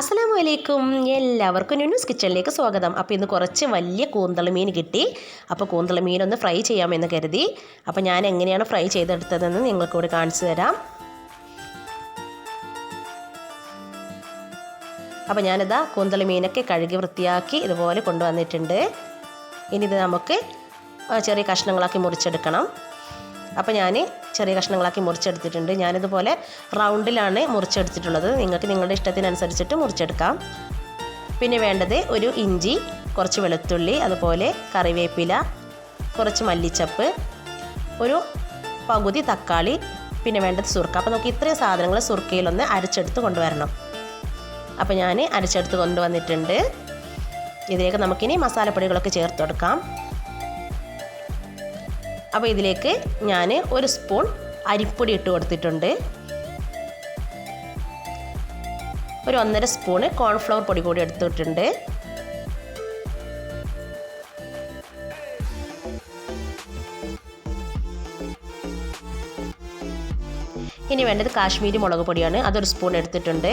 അസ്സലാമു വലൈക്കും എല്ലാവർക്കും ന്യൂസ് കിച്ചണിലേക്ക് സ്വാഗതം. അപ്പോൾ ഇന്ന് കുറച്ച് വലിയ കൂന്തൾ മീൻ കിട്ടി. അപ്പോൾ കൂന്തൾ ഒന്ന് ഫ്രൈ ചെയ്യാമെന്ന് കരുതി. അപ്പോൾ ഞാൻ എങ്ങനെയാണ് ഫ്രൈ ചെയ്തെടുത്തതെന്ന് നിങ്ങൾക്കൂടെ കൂടി കാണിച്ചു തരാം. അപ്പോൾ ഞാനിതാ കൂന്തളമീനൊക്കെ കഴുകി വൃത്തിയാക്കി ഇതുപോലെ കൊണ്ടുവന്നിട്ടുണ്ട്. ഇനി ഇത് നമുക്ക് ചെറിയ കഷ്ണങ്ങളാക്കി മുറിച്ചെടുക്കണം. അപ്പോൾ ഞാൻ ചെറിയ കഷ്ണങ്ങളാക്കി മുറിച്ചെടുത്തിട്ടുണ്ട്. ഞാനിതുപോലെ റൗണ്ടിലാണ് മുറിച്ചെടുത്തിട്ടുള്ളത്. നിങ്ങൾക്ക് നിങ്ങളുടെ ഇഷ്ടത്തിനനുസരിച്ചിട്ട് മുറിച്ചെടുക്കാം. പിന്നെ വേണ്ടത് ഒരു ഇഞ്ചി കുറച്ച് വെളുത്തുള്ളി അതുപോലെ കറിവേപ്പില കുറച്ച് മല്ലിച്ചപ്പ് ഒരു പകുതി തക്കാളി പിന്നെ വേണ്ടത് സുർക്ക. അപ്പോൾ നമുക്ക് ഇത്രയും സാധനങ്ങൾ സുർക്കയിലൊന്ന് അരച്ചെടുത്ത് കൊണ്ടുവരണം. അപ്പോൾ ഞാൻ അരച്ചെടുത്ത് കൊണ്ടുവന്നിട്ടുണ്ട്. ഇതിലേക്ക് നമുക്കിനി മസാലപ്പൊടികളൊക്കെ ചേർത്ത് കൊടുക്കാം അപ്പോൾ ഇതിലേക്ക് ഞാൻ ഒരു സ്പൂൺ അരിപ്പൊടി ഇട്ട് കൊടുത്തിട്ടുണ്ട്. ഒരു ഒന്നര സ്പൂണ് കോൺഫ്ലവർ പൊടി കൂടി എടുത്തിട്ടുണ്ട്. ഇനി വേണ്ടത് കാശ്മീരി മുളക് പൊടിയാണ്. അതൊരു സ്പൂൺ എടുത്തിട്ടുണ്ട്.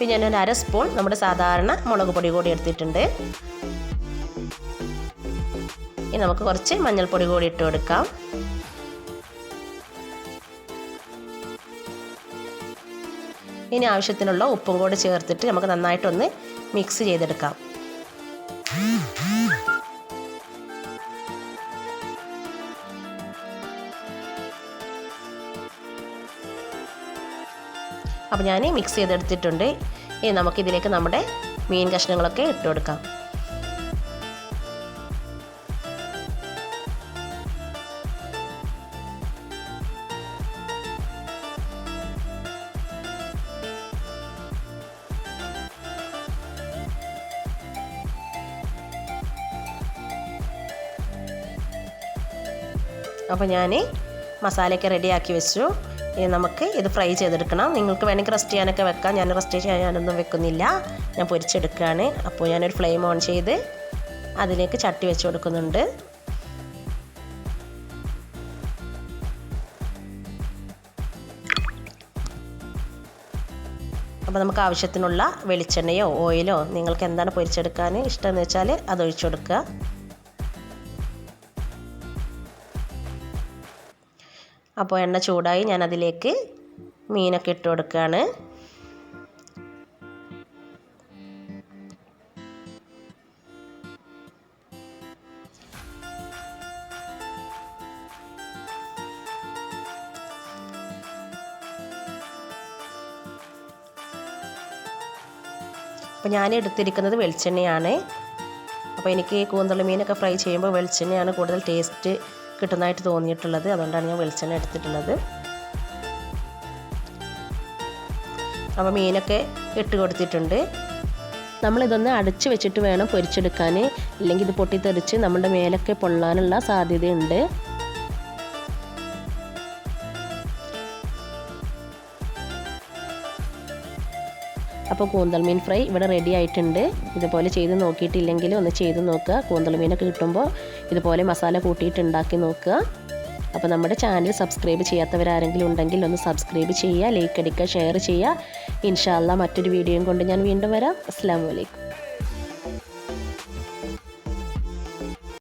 പിന്നെ ഞാൻ അര സ്പൂൺ നമ്മുടെ സാധാരണ മുളക് പൊടി കൂടി എടുത്തിട്ടുണ്ട്. ഇനി നമുക്ക് കുറച്ച് മഞ്ഞൾപ്പൊടി കൂടി ഇട്ട് കൊടുക്കാം. ഇനി ആവശ്യത്തിനുള്ള ഉപ്പും കൂടി ചേർത്തിട്ട് നമുക്ക് നന്നായിട്ടൊന്ന് മിക്സ് ചെയ്തെടുക്കാം. അപ്പോൾ ഞാൻ മിക്സ് ചെയ്തെടുത്തിട്ടുണ്ട്. ഇനി നമുക്കിതിലേക്ക് നമ്മുടെ മീൻ കഷ്ണങ്ങളൊക്കെ ഇട്ട് കൊടുക്കാം. അപ്പോൾ ഞാൻ മസാലയൊക്കെ റെഡിയാക്കി വെച്ചു. ഇനി നമുക്ക് ഇത് ഫ്രൈ ചെയ്തെടുക്കണം. നിങ്ങൾക്ക് വേണമെങ്കിൽ റെസ്റ്റ് ചെയ്യാനൊക്കെ വെക്കാം. ഞാൻ റെസ്റ്റ് ചെയ്യാനൊന്നും വെക്കുന്നില്ല. ഞാൻ പൊരിച്ചെടുക്കുകയാണ്. അപ്പോൾ ഞാനൊരു ഫ്ലെയിം ഓൺ ചെയ്ത് അതിലേക്ക് ചട്ടി വെച്ച് കൊടുക്കുന്നുണ്ട്. അപ്പോൾ നമുക്ക് ആവശ്യത്തിനുള്ള വെളിച്ചെണ്ണയോ ഓയിലോ നിങ്ങൾക്ക് എന്താണ് പൊരിച്ചെടുക്കാൻ ഇഷ്ടമെന്ന് വെച്ചാൽ അത് ഒഴിച്ചു കൊടുക്കുക. അപ്പോൾ എണ്ണ ചൂടായി ഞാൻ അതിലേക്ക് മീനൊക്കെ ഇട്ട് കൊടുക്കുകയാണ്. അപ്പോൾ ഞാൻ എടുത്തിരിക്കുന്നത് വെളിച്ചെണ്ണയാണ്. അപ്പോൾ എനിക്ക് കൂന്തൾ മീനൊക്കെ ഫ്രൈ ചെയ്യുമ്പോൾ വെളിച്ചെണ്ണയാണ് കൂടുതൽ ടേസ്റ്റ് കിട്ടുന്നതായിട്ട് തോന്നിയിട്ടുള്ളത്. അതുകൊണ്ടാണ് ഞാൻ വെളിച്ചെണ്ണ എടുത്തിട്ടുള്ളത്. അപ്പോൾ മീനൊക്കെ ഇട്ട് കൊടുത്തിട്ടുണ്ട്. നമ്മളിതൊന്ന് അടച്ചു വെച്ചിട്ട് വേണം പൊരിച്ചെടുക്കാൻ. ഇല്ലെങ്കിൽ ഇത് പൊട്ടിത്തെറിച്ച് നമ്മുടെ മേലൊക്കെ പൊള്ളാനുള്ള സാധ്യതയുണ്ട്. അപ്പോൾ കൂന്തൽ മീൻ ഫ്രൈ ഇവിടെ റെഡി ആയിട്ടുണ്ട്. ഇതുപോലെ ചെയ്ത് നോക്കിയിട്ടില്ലെങ്കിൽ ഒന്ന് ചെയ്ത് നോക്കുക. കൂന്തൽ മീനൊക്കെ കിട്ടുമ്പോൾ ഇതുപോലെ മസാല കൂട്ടിയിട്ട് ഉണ്ടാക്കി നോക്കുക. അപ്പോൾ നമ്മുടെ ചാനൽ സബ്സ്ക്രൈബ് ചെയ്യാത്തവരാരെങ്കിലും ഉണ്ടെങ്കിൽ ഒന്ന് സബ്സ്ക്രൈബ് ചെയ്യുക ലൈക്ക് അടിക്കുക ഷെയർ ചെയ്യുക. ഇൻഷാല്ല മറ്റൊരു വീഡിയോയും കൊണ്ട് ഞാൻ വീണ്ടും വരാം. അസ്സാം വലൈക്കും